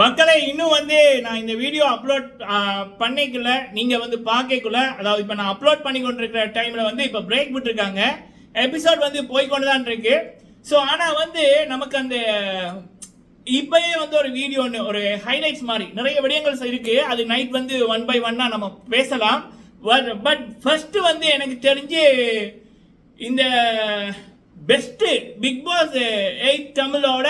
மக்களை இன்னும் வந்து நான் இந்த வீடியோ அப்லோட் பண்ணிக்கல நீங்கள் வந்து பார்க்கக்குள்ள அதாவது இப்போ நான் அப்லோட் பண்ணி கொண்டிருக்கிற டைமில் வந்து இப்போ பிரேக் விட்டுருக்காங்க. எபிசோட் வந்து போய்கொண்டு தான் இருக்கு ஸோ ஆனால் வந்து நமக்கு அந்த இப்பயே வந்து ஒரு வீடியோ ஒன்று ஒரு ஹைலைட்ஸ் மாதிரி நிறைய விடயங்கள் இருக்கு. அது நைட் வந்து ஒன் பை ஒன்னா நம்ம பேசலாம். பட் ஃபர்ஸ்ட் வந்து எனக்கு தெரிஞ்சு இந்த பெஸ்ட்டு பிக் பாஸ் எயிட் தமிழோட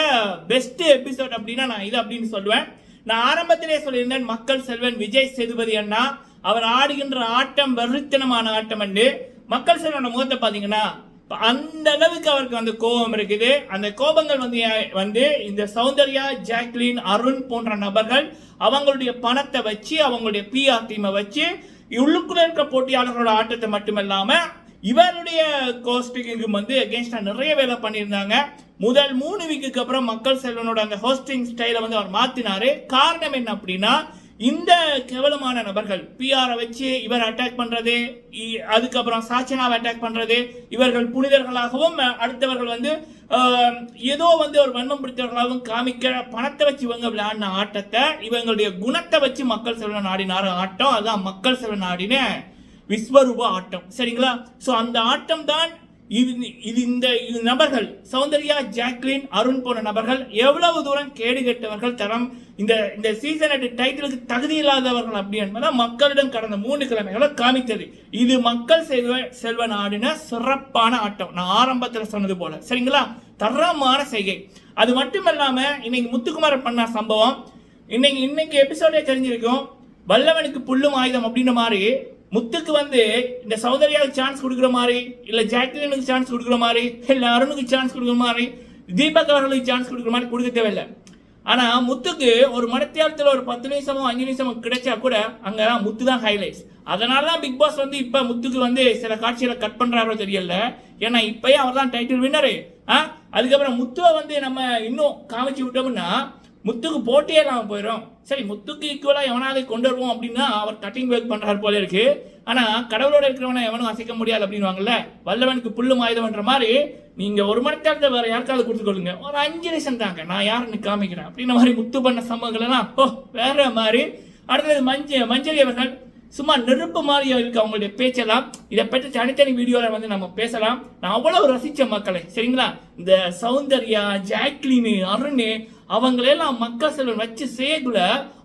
பெஸ்ட்டு எபிசோட் அப்படின்னா நான் இது அப்படின்னு சொல்லுவேன். நான் ஆரம்பத்திலே சொல்லியிருந்தேன் மக்கள் செல்வன் விஜய் சேதுபதி அண்ணா அவர் ஆடுகின்ற ஆட்டம் வெறித்தனமான ஆட்டம் அண்டு மக்கள் செல்வனோட முகத்தை பார்த்தீங்கன்னா அந்த அளவுக்கு அவருக்கு வந்து கோபம் இருக்குது. அந்த கோபங்கள் வந்து வந்து இந்த சௌந்தர்யா ஜாக்லின் அருண் போன்ற நபர்கள் அவங்களுடைய பணத்தை வச்சு அவங்களுடைய பிஆர் டீமை வச்சு உள்ளுக்குள்ள இருக்க போட்டியாளர்களோட ஆட்டத்தை மட்டுமல்லாமல் இவருடைய கோஸ்டிங்கும் வந்து அகேன்ஸ்டா நிறைய வேலை பண்ணியிருந்தாங்க. முதல் மூணு வீக்குக்கு அப்புறம் மக்கள் செல்வனோட அந்த ஹோஸ்டிங் ஸ்டைலை வந்து அவர் மாற்றினாரு காரணம் என்ன அப்படின்னா இந்த கேவலமான நபர்கள் பிஆரை வச்சு இவர் அட்டாக் பண்ணுறது இ- அதுக்கப்புறம் சாச்சனாவை அட்டாக் பண்ணுறது இவர்கள் புனிதர்களாகவும் அடுத்தவர்கள் வந்து ஏதோ வந்து ஒரு வன்மம் பிடித்தவர்களாகவும் காமிக்கிற பணத்தை வச்சு இவங்க விளையாடின ஆட்டத்தை இவங்களுடைய குணத்தை வச்சு மக்கள் செல்வன் ஆடினார் ஆட்டம். அதான் மக்கள் செல்வன் ஆடின விஸ்வரூப ஆட்டம். சரிங்களா? ஸோ அந்த ஆட்டம் தான் இது இது இந்த இது நபர்கள் சௌந்தர்யா ஜாக்லின் அருண் போன்ற நபர்கள் எவ்வளவு தூரம் கேடு கெட்டவர்கள் தரம் இந்த இந்த சீசன் டைட்டிலுக்கு தகுதி இல்லாதவர்கள் அப்படி என்பதை மக்களிடம் கடந்த மூன்று கிழமைகளை காமித்தது. இது மக்கள் செல்வ செல்வன் ஆடின சிறப்பான ஆட்டம். நான் ஆரம்பத்தில் சொன்னது போல. சரிங்களா? தரமான செய்கை. அது மட்டும் இல்லாமல் இன்னைக்கு முத்துக்குமார் பண்ண சம்பவம் இன்னைக்கு இன்னைக்கு எபிசோடே தெரிஞ்சிருக்கும். வல்லவனுக்கு புல்லும் ஆயுதம் அப்படின்ற மாதிரி முத்துக்கு வந்து இந்த சௌந்தர்யாவுக்கு சான்ஸ் கொடுக்குற மாதிரி இல்ல ஜாக்லினுக்கு சான்ஸ் கொடுக்குற மாதிரி இல்ல அருணுக்கு சான்ஸ் கொடுக்குற மாதிரி தீபக் அவர்களுக்கு சான்ஸ் கொடுக்குற மாதிரி கொடுக்க தேவையில்லை. ஆனா முத்துக்கு ஒரு மணித்தியாலத்துல ஒரு பத்து நிமிஷமோ அஞ்சு நிமிஷமோ கிடைச்சா கூட அங்கதான் முத்து தான் ஹைலைட்ஸ் அதனால தான் பிக் பாஸ் வந்து இப்ப முத்துக்கு வந்து சில காட்சிகளை கட் பண்றாரோ தெரியல. ஏன்னா இப்பயே அவர் தான் டைட்டில் வின்னரு அதுக்கப்புறம் முத்துவை வந்து நம்ம இன்னும் காமிச்சு விட்டோம்னா முத்துக்கு போட்டியே நாம் போயிடும் சரி முத்துக்கு ஈக்குவலாக எவனாவது கொண்டு வருவோம் அப்படின்னா அவர் கட்டிங் ஒர்க் பண்ணுறாரு போல இருக்கு. ஆனால் கடவுளோட இருக்கிறவனை எவனும் அசைக்க முடியாது அப்படின்வாங்கல்ல வல்லவனுக்கு புல்லும் ஆயுதம்ன்ற மாதிரி நீங்கள் ஒரு மணி நேரத்தை வேறு யாருக்காவது கொடுத்துக்கொள்ளுங்க ஒரு அஞ்சு நிமிஷம் தாங்க. நான் யாருன்னு காமிக்கிறேன். அப்படின்ற மாதிரி முத்து பண்ண சம்பவங்கள் எல்லாம் ஓ வேற மாதிரி. அடுத்தது மஞ்ச மஞ்சள் அவர்கள் சும்மா நெருப்பு மாதிரி இருக்கு அவங்களுடைய பேச்செல்லாம். இதை பற்றி தனித்தனி வீடியோவில் வந்து நம்ம பேசலாம். நான் அவ்வளவு ரசித்த மக்களை சரிங்களா? இந்த சௌந்தர்யா ஜாக்லின் அருண் அவங்களெல்லாம் மக்கள் செல்வன் வச்சு செய்யக்குள்ள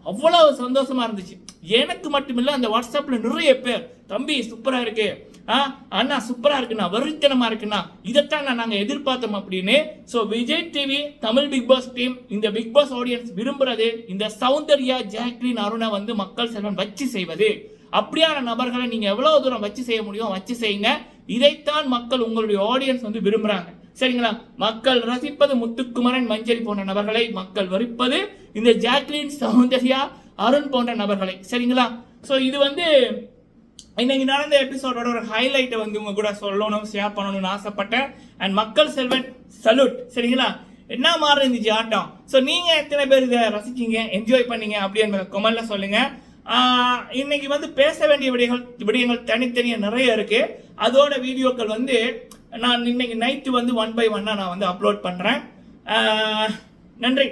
அவ்வளவு சந்தோஷமா இருந்துச்சு. எனக்கு மட்டுமில்லை அந்த வாட்ஸ்அப்ல நிறைய பேர் தம்பி சூப்பரா இருக்கு. ஆ அண்ணா சூப்பரா இருக்குண்ணா. வருத்தனமா இருக்குண்ணா. இதைத்தான் நான் நாங்கள் எதிர்பார்த்தோம் அப்படின்னு. So Vijay TV Tamil Bigg Boss team இந்த பிக் பாஸ் ஆடியன்ஸ் விரும்புறது இந்த சௌந்தர்யா ஜாக்லின் அருணை வந்து மக்கள் செல்வன் வச்சு செய்வது. அப்படியான நபர்களை நீங்கள் எவ்வளோ தூரம் வச்சு செய்ய முடியும் வச்சு செய்யுங்க. இதைத்தான் மக்கள் உங்களுடைய ஆடியன்ஸ் வந்து விரும்புகிறாங்க சரிங்களா? மக்கள் ரசிப்பது முத்துக்குமரன் மஞ்சரி போன்ற நபர்களை மக்கள் வெறுப்பது இந்த ஜாக்லின் சௌந்தர்யா அருண் போன்ற நபர்களை. சரிங்களா? ஸோ இது வந்து இன்னைக்கு நடந்த எபிசோடோட ஒரு ஹைலைட்டை வந்து உங்க கூட சொல்லணும் ஷேர் பண்ணணும்னு ஆசைப்பட்டேன். அண்ட் மக்கள் செல்வன் சல்யூட் சரிங்களா? என்ன மாதிரி இருந்துச்சு ஆட்டம்? ஸோ நீங்கள் எத்தனை பேர் இதை ரசிச்சிங்க என்ஜாய் பண்ணீங்க அப்படின்னு கொமெண்ட்ல சொல்லுங்க. இன்னைக்கு வந்து பேச வேண்டிய விடயங்கள் விடயங்கள் தனித்தனியாக நிறைய இருக்கு. அதோட வீடியோக்கள் வந்து நான் இன்னைக்கு நைட்டு வந்து ஒன் பை ஒன்னா நான் வந்து அப்லோட் பண்ணுறேன் நன்றி.